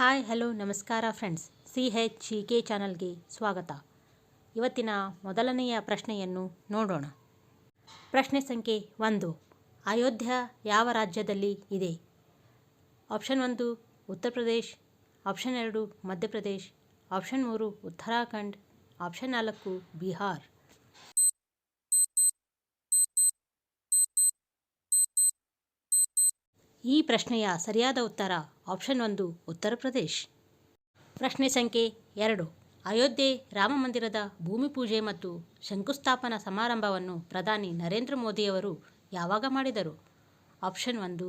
Hi, hello, ನಮಸ್ಕಾರ friends. C H G K ಚಾನಲ್ಗೆ ಸ್ವಾಗತ. ಇವತ್ತಿನ ಮೊದಲನೆಯ ಪ್ರಶ್ನೆಯನ್ನು ನೋಡೋಣ. ಪ್ರಶ್ನೆ ಸಂಖ್ಯೆ ಒಂದು. ಅಯೋಧ್ಯ ಯಾವ ರಾಜ್ಯದಲ್ಲಿ ಇದೆ? ಆಪ್ಷನ್ ಒಂದು, ಉತ್ತರ ಪ್ರದೇಶ್. ಆಪ್ಷನ್ ಎರಡು ಮಧ್ಯಪ್ರದೇಶ್ ಆಪ್ಷನ್ ಮೂರು, ಉತ್ತರಾಖಂಡ್. ಆಪ್ಷನ್ ನಾಲ್ಕು, ಬಿಹಾರ್. ಈ ಪ್ರಶ್ನೆಯ ಸರಿಯಾದ ಉತ್ತರ ಆಪ್ಷನ್ ಒಂದು, ಉತ್ತರ ಪ್ರದೇಶ್. ಪ್ರಶ್ನೆ ಸಂಖ್ಯೆ ಎರಡು, ಅಯೋಧ್ಯೆ ರಾಮ ಮಂದಿರದ ಭೂಮಿ ಪೂಜೆ ಮತ್ತು ಶಂಕುಸ್ಥಾಪನಾ ಸಮಾರಂಭವನ್ನು ಪ್ರಧಾನಿ ನರೇಂದ್ರ ಮೋದಿಯವರು ಯಾವಾಗ ಮಾಡಿದರು? ಆಪ್ಷನ್ ಒಂದು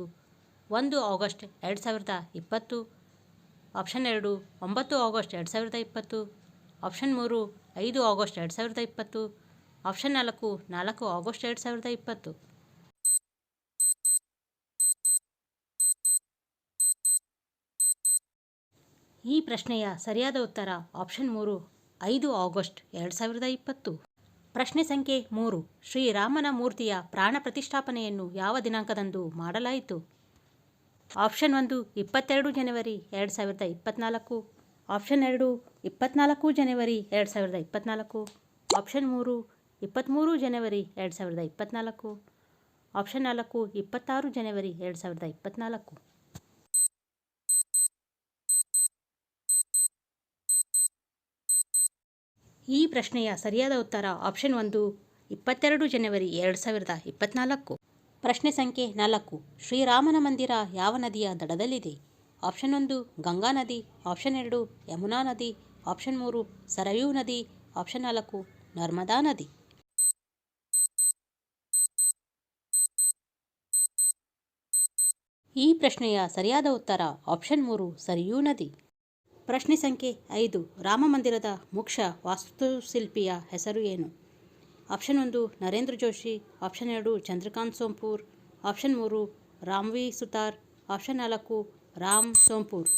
ಒಂದು ಆಗಸ್ಟ್ ಎರಡು ಸಾವಿರದ ಇಪ್ಪತ್ತು. ಆಪ್ಷನ್ ಎರಡು, ಒಂಬತ್ತು ಆಗಸ್ಟ್ ಎರಡು ಸಾವಿರದ ಇಪ್ಪತ್ತು. ಆಪ್ಷನ್ ಮೂರು, ಐದು ಆಗಸ್ಟ್ ಎರಡು ಸಾವಿರದ ಇಪ್ಪತ್ತು. ಆಪ್ಷನ್ ನಾಲ್ಕು ನಾಲ್ಕು ಆಗಸ್ಟ್ ಎರಡು ಸಾವಿರದ ಇಪ್ಪತ್ತು. ಈ ಪ್ರಶ್ನೆಯ ಸರಿಯಾದ ಉತ್ತರ ಆಪ್ಷನ್ ಮೂರು, ಐದು ಆಗಸ್ಟ್ ಎರಡು ಸಾವಿರದ ಇಪ್ಪತ್ತು. ಪ್ರಶ್ನೆ ಸಂಖ್ಯೆ ಮೂರು, ಶ್ರೀರಾಮನ ಮೂರ್ತಿಯ ಪ್ರಾಣ ಪ್ರತಿಷ್ಠಾಪನೆಯನ್ನು ಯಾವ ದಿನಾಂಕದಂದು ಮಾಡಲಾಯಿತು? ಆಪ್ಷನ್ ಒಂದು, ಇಪ್ಪತ್ತೆರಡು ಜನವರಿ ಎರಡು ಸಾವಿರದ ಇಪ್ಪತ್ತ್ನಾಲ್ಕು ಆಪ್ಷನ್ ಎರಡು ಇಪ್ಪತ್ತ್ನಾಲ್ಕು ಜನವರಿ ಎರಡು ಸಾವಿರದ ಇಪ್ಪತ್ತ್ನಾಲ್ಕು ಆಪ್ಷನ್ ಮೂರು ಇಪ್ಪತ್ತ್ಮೂರು ಜನವರಿ ಎರಡು ಸಾವಿರದ ಇಪ್ಪತ್ತ್ನಾಲ್ಕು ಆಪ್ಷನ್ ನಾಲ್ಕು, ಇಪ್ಪತ್ತಾರು ಜನವರಿ ಎರಡು ಸಾವಿರದ ಇಪ್ಪತ್ತ್ನಾಲ್ಕು ಈ ಪ್ರಶ್ನೆಯ ಸರಿಯಾದ ಉತ್ತರ ಆಪ್ಷನ್ ಒಂದು, ಇಪ್ಪತ್ತೆರಡು ಜನವರಿ ಎರಡು ಸಾವಿರದ ಇಪ್ಪತ್ನಾಲ್ಕು. ಪ್ರಶ್ನೆ ಸಂಖ್ಯೆ ನಾಲ್ಕು, ಶ್ರೀರಾಮನ ಮಂದಿರ ಯಾವ ನದಿಯ ದಡದಲ್ಲಿದೆ? ಆಪ್ಷನ್ ಒಂದು, ಗಂಗಾ ನದಿ. ಆಪ್ಷನ್ ಎರಡು, ಯಮುನಾ ನದಿ. ಆಪ್ಷನ್ ಮೂರು, ಸರಯೂ ನದಿ. ಆಪ್ಷನ್ ನಾಲ್ಕು, ನರ್ಮದಾ ನದಿ. ಈ ಪ್ರಶ್ನೆಯ ಸರಿಯಾದ ಉತ್ತರ ಆಪ್ಷನ್ ಮೂರು, ಸರಿಯೂ ನದಿ. ಪ್ರಶ್ನೆ ಸಂಖ್ಯೆ ಐದು, ರಾಮ ಮಂದಿರದ ಮುಖ್ಯ ವಾಸ್ತುಶಿಲ್ಪಿಯ ಹೆಸರು ಏನು? ಆಪ್ಷನ್ ಒಂದು, ನರೇಂದ್ರ ಜೋಶಿ. ಆಪ್ಷನ್ ಎರಡು, ಚಂದ್ರಕಾಂತ್ ಸೋಂಪೂರ್. ಆಪ್ಷನ್ ಮೂರು, ರಾಮ್ವಿ ಸುತಾರ್. ಆಪ್ಷನ್ ನಾಲ್ಕು, ರಾಮ್ ಸೋಂಪೂರ್.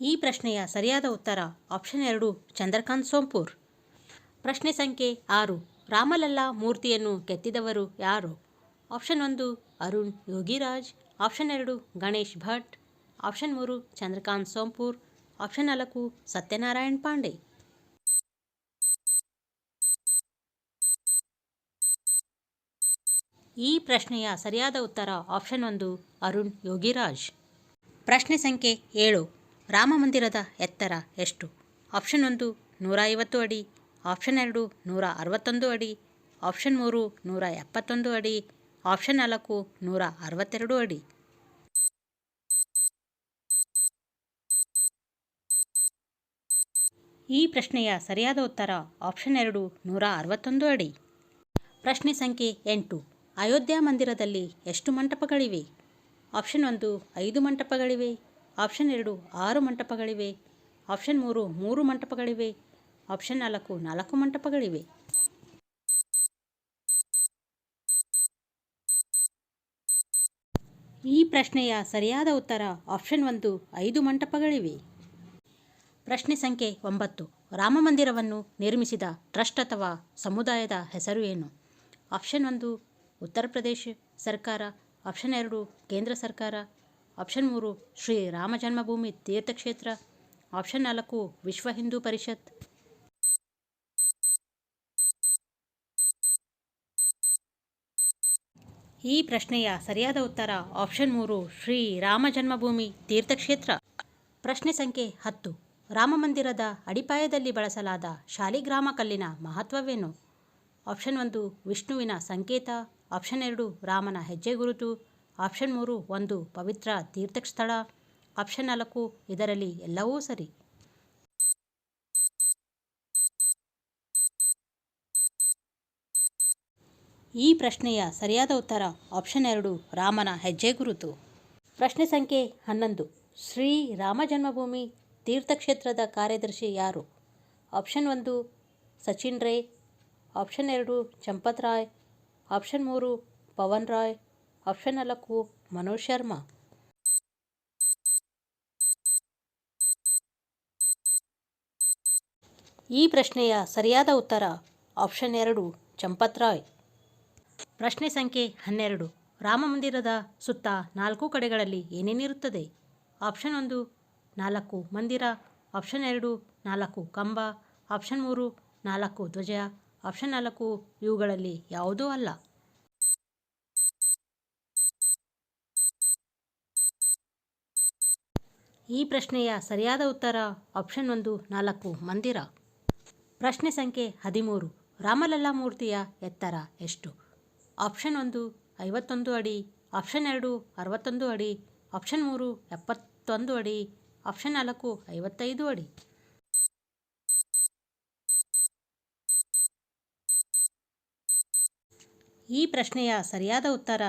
ಈ ಪ್ರಶ್ನೆಯ ಸರಿಯಾದ ಉತ್ತರ ಆಪ್ಷನ್ ಎರಡು, ಚಂದ್ರಕಾಂತ್ ಸೋಂಪೂರ್. ಪ್ರಶ್ನೆ ಸಂಖ್ಯೆ ಆರು, ರಾಮಲಲ್ಲಾ ಮೂರ್ತಿಯನ್ನು ಕೆತ್ತಿದವರು ಯಾರು? ಆಪ್ಷನ್ ಒಂದು, ಅರುಣ್ ಯೋಗಿರಾಜ್. ಆಪ್ಷನ್ ಎರಡು, ಗಣೇಶ್ ಭಟ್. ಆಪ್ಷನ್ ಮೂರು, ಚಂದ್ರಕಾಂತ್ ಸೋಂಪುರ್. ಆಪ್ಷನ್ ನಾಲ್ಕು, ಸತ್ಯನಾರಾಯಣ್ ಪಾಂಡೆ. ಈ ಪ್ರಶ್ನೆಯ ಸರಿಯಾದ ಉತ್ತರ ಆಪ್ಷನ್ ಒಂದು, ಅರುಣ್ ಯೋಗಿರಾಜ್. ಪ್ರಶ್ನೆ ಸಂಖ್ಯೆ ಏಳು, ರಾಮ ಮಂದಿರದ ಎತ್ತರ ಎಷ್ಟು? ಆಪ್ಷನ್ ಒಂದು, ನೂರ ಐವತ್ತು ಅಡಿ. ಆಪ್ಷನ್ ಎರಡು, ನೂರ ಅರವತ್ತೊಂದು ಅಡಿ. ಆಪ್ಷನ್ ಮೂರು, ನೂರ ಎಪ್ಪತ್ತೊಂದು ಅಡಿ. ಆಪ್ಷನ್ ನಾಲ್ಕು ನೂರ ಅರವತ್ತೆರಡು ಅಡಿ. ಈ ಪ್ರಶ್ನೆಯ ಸರಿಯಾದ ಉತ್ತರ ಆಪ್ಷನ್ ಎರಡು ನೂರ ಅರವತ್ತೊಂದು ಅಡಿ. ಪ್ರಶ್ನೆ ಸಂಖ್ಯೆ ಎಂಟು. ಅಯೋಧ್ಯಾ ಮಂದಿರದಲ್ಲಿ ಎಷ್ಟು ಮಂಟಪಗಳಿವೆ? ಆಪ್ಷನ್ ಒಂದು ಐದು ಮಂಟಪಗಳಿವೆ. ಆಪ್ಷನ್ ಎರಡು ಆರು ಮಂಟಪಗಳಿವೆ. ಆಪ್ಷನ್ ಮೂರು ಮೂರು ಮಂಟಪಗಳಿವೆ. ಆಪ್ಷನ್ ನಾಲ್ಕು ನಾಲ್ಕು ಮಂಟಪಗಳಿವೆ. ಈ ಪ್ರಶ್ನೆಯ ಸರಿಯಾದ ಉತ್ತರ ಆಪ್ಷನ್ ಒಂದು, ಐದು ಮಂಟಪಗಳಿವೆ. ಪ್ರಶ್ನೆ ಸಂಖ್ಯೆ ಒಂಬತ್ತು, ರಾಮ ಮಂದಿರವನ್ನು ನಿರ್ಮಿಸಿದ ಟ್ರಸ್ಟ್ ಅಥವಾ ಸಮುದಾಯದ ಹೆಸರು ಏನು? ಆಪ್ಷನ್ ಒಂದು, ಉತ್ತರ ಪ್ರದೇಶ ಸರ್ಕಾರ. ಆಪ್ಷನ್ ಎರಡು, ಕೇಂದ್ರ ಸರ್ಕಾರ. ಆಪ್ಷನ್ ಮೂರು, ಶ್ರೀ ರಾಮ ಜನ್ಮಭೂಮಿ ತೀರ್ಥಕ್ಷೇತ್ರ ಆಪ್ಷನ್ ನಾಲ್ಕು, ವಿಶ್ವ ಹಿಂದೂ ಪರಿಷತ್. ಈ ಪ್ರಶ್ನೆಯ ಸರಿಯಾದ ಉತ್ತರ ಆಪ್ಷನ್ ಮೂರು ಶ್ರೀ ರಾಮ ಜನ್ಮಭೂಮಿ ತೀರ್ಥಕ್ಷೇತ್ರ. ಪ್ರಶ್ನೆ ಸಂಖ್ಯೆ ಹತ್ತು. ರಾಮ ಮಂದಿರದ ಅಡಿಪಾಯದಲ್ಲಿ ಬಳಸಲಾದ ಶಾಲಿಗ್ರಾಮ ಕಲ್ಲಿನ ಮಹತ್ವವೇನು? ಆಪ್ಷನ್ ಒಂದು, ವಿಷ್ಣುವಿನ ಸಂಕೇತ. ಆಪ್ಷನ್ ಎರಡು, ರಾಮನ ಹೆಜ್ಜೆ ಗುರುತು. ಆಪ್ಷನ್ ಮೂರು, ಒಂದು ಪವಿತ್ರ ತೀರ್ಥಸ್ಥಳ ಆಪ್ಷನ್ ನಾಲ್ಕು, ಇದರಲ್ಲಿ ಎಲ್ಲವೂ ಸರಿ. ಈ ಪ್ರಶ್ನೆಯ ಸರಿಯಾದ ಉತ್ತರ ಆಪ್ಷನ್ ಎರಡು, ರಾಮನ ಹೆಜ್ಜೆ ಗುರುತು. ಪ್ರಶ್ನೆ ಸಂಖ್ಯೆ ಹನ್ನೊಂದು, ಶ್ರೀ ರಾಮ ಜನ್ಮಭೂಮಿ ತೀರ್ಥಕ್ಷೇತ್ರದ ಕಾರ್ಯದರ್ಶಿ ಯಾರು? ಆಪ್ಷನ್ ಒಂದು, ಸಚಿನ್ ರೇ. ಆಪ್ಷನ್ ಎರಡು, ಚಂಪತ್ ರಾಯ್. ಆಪ್ಷನ್ ಮೂರು, ಪವನ್ ರಾಯ್. ಆಪ್ಷನ್ ನಾಲ್ಕು, ಮನೋಜ್ ಶರ್ಮಾ. ಈ ಪ್ರಶ್ನೆಯ ಸರಿಯಾದ ಉತ್ತರ ಆಪ್ಷನ್ ಎರಡು, ಚಂಪತ್ ರಾಯ್. ಪ್ರಶ್ನೆ ಸಂಖ್ಯೆ ಹನ್ನೆರಡು. ರಾಮಮಂದಿರದ ಸುತ್ತ ನಾಲ್ಕು ಕಡೆಗಳಲ್ಲಿ ಏನೇನಿರುತ್ತದೆ ಆಪ್ಷನ್ ಒಂದು, ನಾಲ್ಕು ಮಂದಿರ. ಆಪ್ಷನ್ ಎರಡು, ನಾಲ್ಕು ಕಂಬ. ಆಪ್ಷನ್ ಮೂರು, ನಾಲ್ಕು ಧ್ವಜ. ಆಪ್ಷನ್ ನಾಲ್ಕು, ಇವುಗಳಲ್ಲಿ ಯಾವುದೂ ಅಲ್ಲ. ಈ ಪ್ರಶ್ನೆಯ ಸರಿಯಾದ ಉತ್ತರ ಆಪ್ಷನ್ ಒಂದು, ನಾಲ್ಕು ಮಂದಿರ. ಪ್ರಶ್ನೆ ಸಂಖ್ಯೆ ಹದಿಮೂರು. ರಾಮಲಲ್ಲಾ ಮೂರ್ತಿಯ ಎತ್ತರ ಎಷ್ಟು? ಆಪ್ಷನ್ ಒಂದು, ಐವತ್ತೊಂದು ಅಡಿ. ಆಪ್ಷನ್ ಎರಡು, ಅರವತ್ತೊಂದು ಅಡಿ. ಆಪ್ಷನ್ ಮೂರು, ಎಪ್ಪತ್ತೊಂದು ಅಡಿ. ಆಪ್ಷನ್ ನಾಲ್ಕು, ಐವತ್ತೈದು ಅಡಿ. ಈ ಪ್ರಶ್ನೆಯ ಸರಿಯಾದ ಉತ್ತರ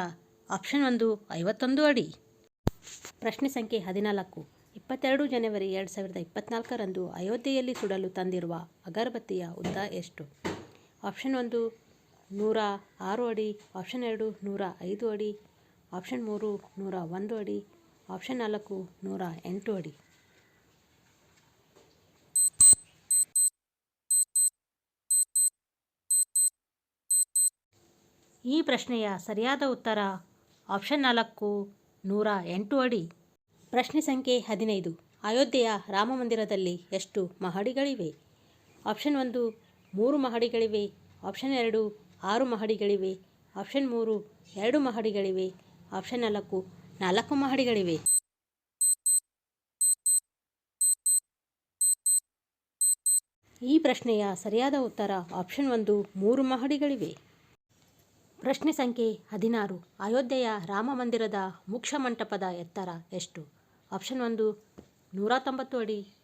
ಆಪ್ಷನ್ ಒಂದು, ಐವತ್ತೊಂದು ಅಡಿ. ಪ್ರಶ್ನೆ ಸಂಖ್ಯೆ ಹದಿನಾಲ್ಕು. ಇಪ್ಪತ್ತೆರಡು ಜನವರಿ ಎರಡು ಸಾವಿರದ ಇಪ್ಪತ್ನಾಲ್ಕರಂದು ಅಯೋಧ್ಯೆಯಲ್ಲಿ ಸುಡಲು ತಂದಿರುವ ಅಗರಬತ್ತಿಯ ಉದ್ದ ಎಷ್ಟು? ಆಪ್ಷನ್ ಒಂದು ನೂರ ಆರು ಅಡಿ ಆಪ್ಷನ್ ಎರಡು ನೂರ ಐದು ಅಡಿ ಆಪ್ಷನ್ ಮೂರು ನೂರ ಒಂದು ಅಡಿ ಆಪ್ಷನ್ ನಾಲ್ಕು ನೂರ ಎಂಟು ಅಡಿ. ಈ ಪ್ರಶ್ನೆಯ ಸರಿಯಾದ ಉತ್ತರ ಆಪ್ಷನ್ ನಾಲ್ಕು ನೂರ ಎಂಟು ಅಡಿ. ಪ್ರಶ್ನೆ ಸಂಖ್ಯೆ ಹದಿನೈದು. ಅಯೋಧ್ಯೆಯ ರಾಮ ಮಂದಿರದಲ್ಲಿ ಎಷ್ಟು ಮಹಡಿಗಳಿವೆ? ಆಪ್ಷನ್ ಒಂದು, ಮೂರು ಮಹಡಿಗಳಿವೆ. ಆಪ್ಷನ್ ಎರಡು ಆರು ಮಹಡಿಗಳಿವೆ. ಆಪ್ಷನ್ ಮೂರು, ಎರಡು ಮಹಡಿಗಳಿವೆ. ಆಪ್ಷನ್ ನಾಲ್ಕು ನಾಲ್ಕು ಮಹಡಿಗಳಿವೆ. ಈ ಪ್ರಶ್ನೆಯ ಸರಿಯಾದ ಉತ್ತರ ಆಪ್ಷನ್ ಒಂದು, ಮೂರು ಮಹಡಿಗಳಿವೆ. ಪ್ರಶ್ನೆ ಸಂಖ್ಯೆ ಹದಿನಾರು, ಅಯೋಧ್ಯೆಯ ರಾಮ ಮಂದಿರದ ಮುಖ್ಯ ಮಂಟಪದ ಎತ್ತರ ಎಷ್ಟು? ಆಪ್ಷನ್ ಒಂದು, ನೂರ ತೊಂಬತ್ತು ಅಡಿ.